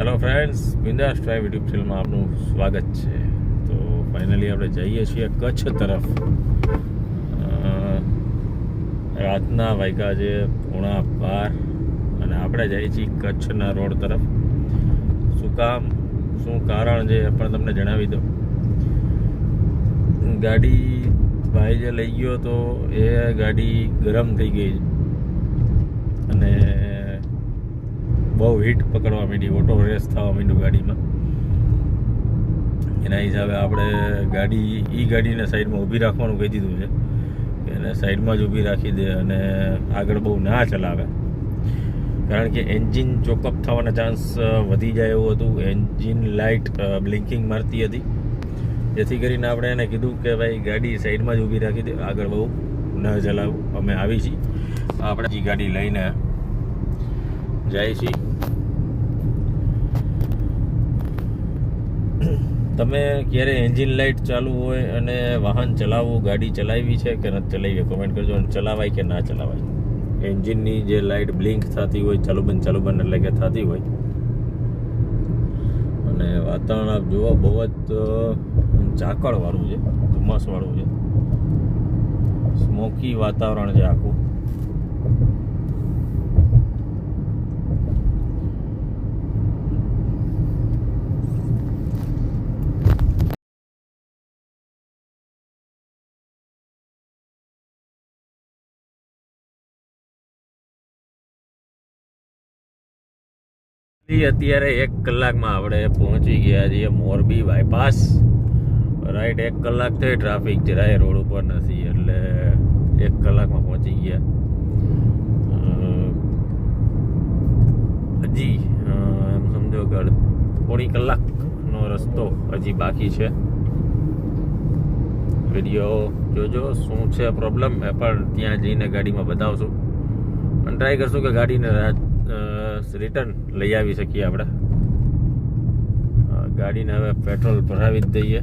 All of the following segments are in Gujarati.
Hello friends Bindaas Drive YouTube ચેનલમાં આપનું સ્વાગત છે. તો ફાઇનલી આપણે જઈએ છીએ કચ્છ તરફ. રાતના વાગ્યા છે પોણા બાર અને આપણે જઈએ છીએ કચ્છના રોડ તરફ. શું કામ? શું કારણ છે એ પણ તમને જણાવી દઉં. ગાડી ભાઈ જે લઈ ગયો તો એ ગાડી ગરમ થઈ ગઈ. અને બહુ હીટ પકડવા માંડી, ઓટો રેસ થવા માંડ્યું ગાડીમાં. એના હિસાબે આપણે ગાડી એ ગાડીને સાઈડમાં ઊભી રાખવાનું કહી દીધું છે. એને સાઈડમાં જ ઊભી રાખી દે અને આગળ બહુ ના ચલાવે. કારણ કે એન્જિન ચોકઅપ થવાના ચાન્સ વધી જાય એવું હતું. એન્જિન લાઇટ બ્લિંકિંગ મારતી હતી. જેથી કરીને આપણે એને કીધું કે ભાઈ, ગાડી સાઈડમાં જ ઊભી રાખી દે. આગળ બહુ ન ચલાવું. અમે આવી છીએ આપણે જે ગાડી લઈને જાય છે તમે ક્યારે એન્જિન લાઇટ ચાલુ હોય અને વાહન ચલાવવું ગાડી ચલાવી છે કે નથી ચલાવી કોમેન્ટ કરજો અને ચલાવાય કે ના ચલાવાય? એન્જિનની જે લાઇટ બ્લિંક થતી હોય ચાલુ બંધ ચાલુ બંધ એટલે કે થતી હોય. અને વાતાવરણ આપ જુઓ બહુ જ ઝાકળવાળું છે, ધુમ્મસવાળું છે. સ્મોકી વાતાવરણ છે આખું. અત્યારે એક કલાકમાં આપણે પહોંચી ગયા છીએ મોરબી બાયપાસ રાઈટ એક કલાક થઈ ટ્રાફિક જરાય રોડ ઉપર નથી, એટલે એક કલાકમાં પહોંચી ગયા. હજી એમ સમજો કે પોણી કલાકનો રસ્તો હજી બાકી છે. વીડિયો જોજો, શું છે પ્રોબ્લેમ એ પણ ત્યાં જઈને ગાડીમાં બતાવશું. અને ટ્રાય કરશું કે ગાડીને રિટર્ન લઈ આવી શકીએ આપણે. ગાડીને હવે પેટ્રોલ ભરાવી જ દઈએ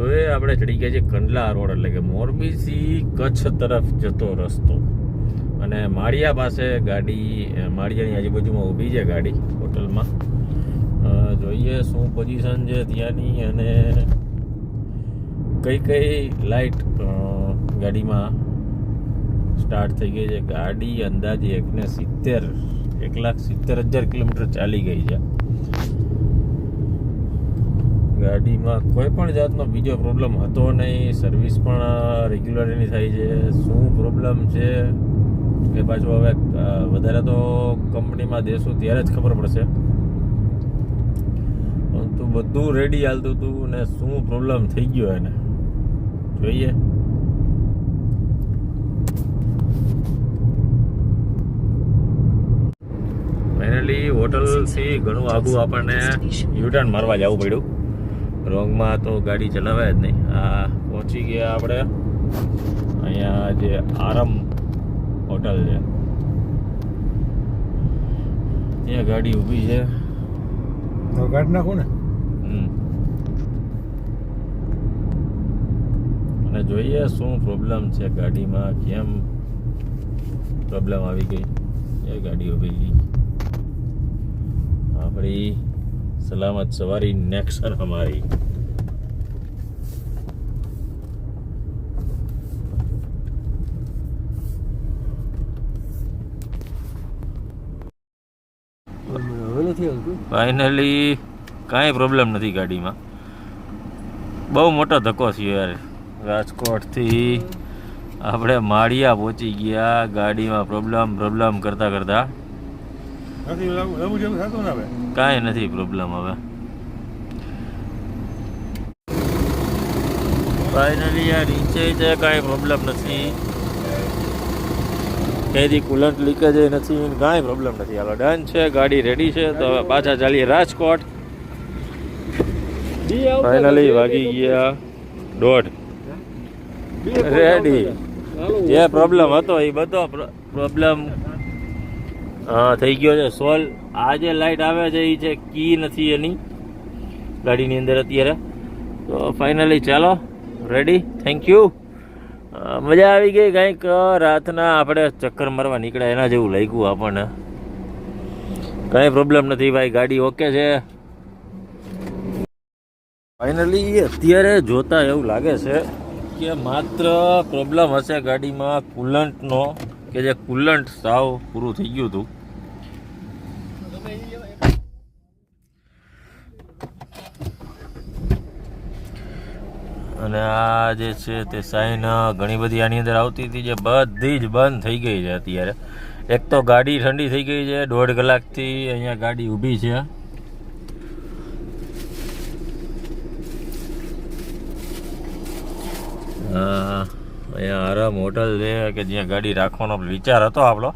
હવે આપણે ચડી ગયા છીએ કંડલા રોડ એટલે કે મોરબીથી કચ્છ તરફ જતો રસ્તો. અને માળિયા પાસે ગાડી માળિયાની આજુબાજુમાં ઊભી છે ગાડી હોટલમાં. જોઈએ શું પોઝિશન છે ત્યાંની અને કઈ કઈ લાઇટ ગાડીમાં સ્ટાર્ટ થઈ ગઈ છે. ગાડી અંદાજે એકને સિત્તેર, એક લાખ સિત્તેર હજાર કિલોમીટર ચાલી ગઈ છે. ગાડીમાં કોઈ પણ જાતનો બીજો પ્રોબ્લેમ હતો નહીં. સર્વિસ પણ રેગ્યુલર એની થાય છે. શું પ્રોબ્લેમ છે એ પાછું હવે વધારે તો કંપનીમાં દેશું ત્યારે જ ખબર પડશે. પરંતુ બધું રેડી હાલતું હતું ને શું પ્રોબ્લેમ થઈ ગયો એને. જોઈએ. ફાઇનલી હોટલથી ઘણું આગું આપણને યુટર્ન મારવા જવું પડ્યું. રોંગમાં તો ગાડી ચલાવાય જ નહીં. આ પહોંચી ગયા આપણે. અહીંયા જે આરમ હોટલ છે. ત્યાં ગાડી ઊભી છે. તો કાઢી નાખું ને. અને જોઈએ શું પ્રોબ્લેમ છે ગાડીમાં કેમ પ્રોબ્લેમ આવી ગઈ. એ ગાડી ઊભી. ગઈ આપણી સલામત સવારી નેક્સન હમારી ફાઇનલી કાંઈ પ્રોબ્લેમ નથી ગાડીમાં. બહુ મોટો ધક્કો થયો યાર. રાજકોટથી આપણે માળિયા પહોંચી ગયા. ગાડીમાં પ્રોબ્લેમ પ્રોબ્લેમ કરતાં કરતાં નથી એવું જેવું થતું ને હવે? કાંઈ નથી પ્રોબ્લેમ હવે. ફાઇનલી યાર નીચે છે કાંઈ પ્રોબ્લેમ નથી. ક્યાંયથી કુલન્ટ લીકેજ નથી કાંઈ પ્રોબ્લેમ નથી. હવે ડન છે ગાડી રેડી છે તો હવે પાછા ચાલીએ રાજકોટ. ફાઇનલી વાગી ગયા દોઢ. રેડી જે પ્રોબ્લેમ હતો એ બધો પ્રોબ્લેમ થઈ ગયો છે. સોલ, આ જે લાઇટ આવે છે એ છે કી નથી એની. ગાડીની અંદર અત્યારે. તો ફાઇનલી ચાલો. રેડી થેન્ક યુ મજા આવી ગઈ કંઈક રાતના આપણે ચક્કર મારવા નીકળ્યા, એના જેવું લાગ્યું આપણને. કંઈ પ્રોબ્લેમ નથી ભાઈ, ગાડી ઓકે છે. ફાઇનલી અત્યારે જોતા એવું લાગે છે કે માત્ર પ્રોબ્લેમ હશે ગાડીમાં કુલન્ટનો કે જે કુલન્ટ સાવ પૂરું થઈ ગયું હતું. અને આ જે છે તે સાઈન ઘણી બધી આની અંદર આવતી હતી જે બધી જ બંધ થઈ ગઈ છે અત્યારે. એક તો ગાડી ઠંડી થઈ ગઈ છે, દોઢ કલાકથી અહીંયા ગાડી ઊભી છે. અહીંયા આરામ હોટલ છે કે જ્યાં ગાડી રાખવાનો વિચાર હતો આપણો.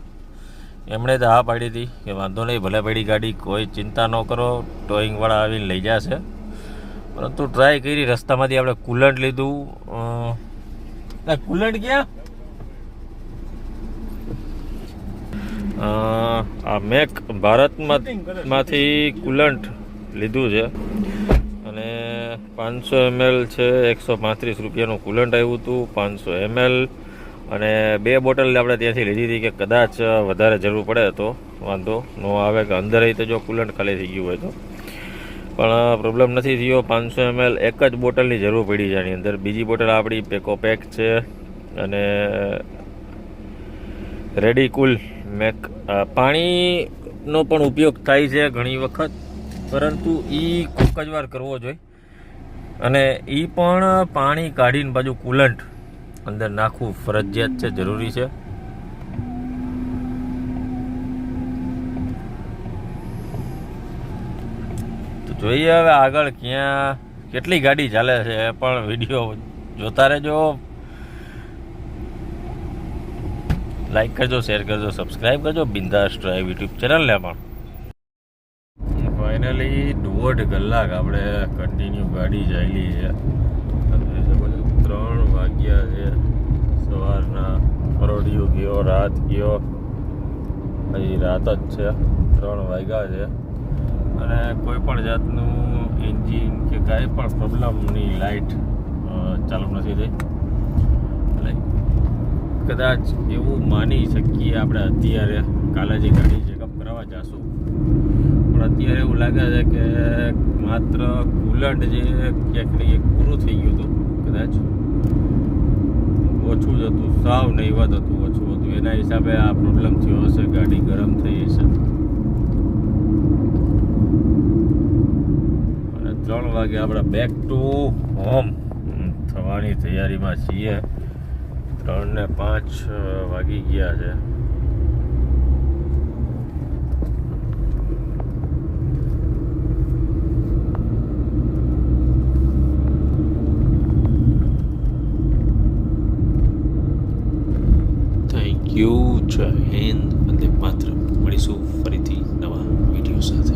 એમણે તો હા પાડી હતી કે વાંધો નહીં, ભલે પડી ગાડી, કોઈ ચિંતા ન કરો, ટોઈંગવાળા આવીને લઈ જશે. પરંતુ ટ્રાય કરી રસ્તામાંથી આપણે કુલન્ટ લીધું. ના કુલન્ટ ક્યાં? આ મેક ભારતમાંથી માંથી કુલન્ટ લીધું છે. અને પાંચસો એમએલ છે એકસો પાંત્રીસ રૂપિયાનું કુલન્ટ આવ્યું હતું પાંચસો એમએલ અને બે બોટલ આપણે ત્યાંથી લીધી હતી કે કદાચ વધારે જરૂર પડે તો વાંધો ન આવે કે અંદર તો જો કુલન્ટ ખાલી થઈ ગયું હોય તો. પણ પ્રોબ્લેમ નથી થયો. પાંચસો એમએલ એક જ બોટલની જરૂર પડી છે આની અંદર. બીજી બોટલ આપણી પેકો પેક છે અને રેડી કુલ મેક પાણીનો પણ ઉપયોગ થાય છે ઘણી વખત, પરંતુ એ કોક જ વાર કરવો જોઈએ. અને એ પણ પાણી કાઢીને બાજુ કુલન્ટ અંદર નાખવું ફરજિયાત છે, જરૂરી છે. જોઈએ હવે આગળ ક્યાં, કેટલી ગાડી ચાલે છે એ પણ વીડિયો જોતા રહેજો. લાઈક કરજો શેર કરજો સબસ્ક્રાઈબ કરજો, બિંદાસ ડ્રાઈવ યુટ્યુબ ચેનલને પણ. ફાઇનલી દોઢ કલાક આપણે કન્ટિન્યુ ગાડી ચાલી છે. ત્રણ વાગ્યા છે. સવારના મરોડિયું ગયો, રાત ગયો. હજી રાત જ છે. ત્રણ વાગ્યા છે. અને કોઈ પણ જાતનું એન્જિન કે કાંઈ પણ પ્રોબ્લેમની લાઇટ ચાલુ નથી થઈ. એટલે કદાચ એવું માની શકીએ આપણે અત્યારે, કાલે જે ગાડી ચેકઅપ કરાવવા જશું. પણ અત્યારે એવું લાગે છે કે માત્ર કુલન્ટ જે ક્યાંક ને ક્યાંક પૂરું થઈ ગયું હતું, કદાચ. ઓછું જ હતું, સાવ નહીવત હતું, ઓછું હતું. એના હિસાબે આ પ્રોબ્લેમ થયો હશે, ગાડી ગરમ થઈ હશે અને ત્રણ વાગે આપણે બેક ટુ હોમ, થવાની તૈયારીમાં છીએ. ત્રણ ને પાંચ વાગી ગયા છે. થેન્ક યુ જય હિન્દ વંદે માત્ર મળીશું ફરીથી નવા વીડિયો સાથે.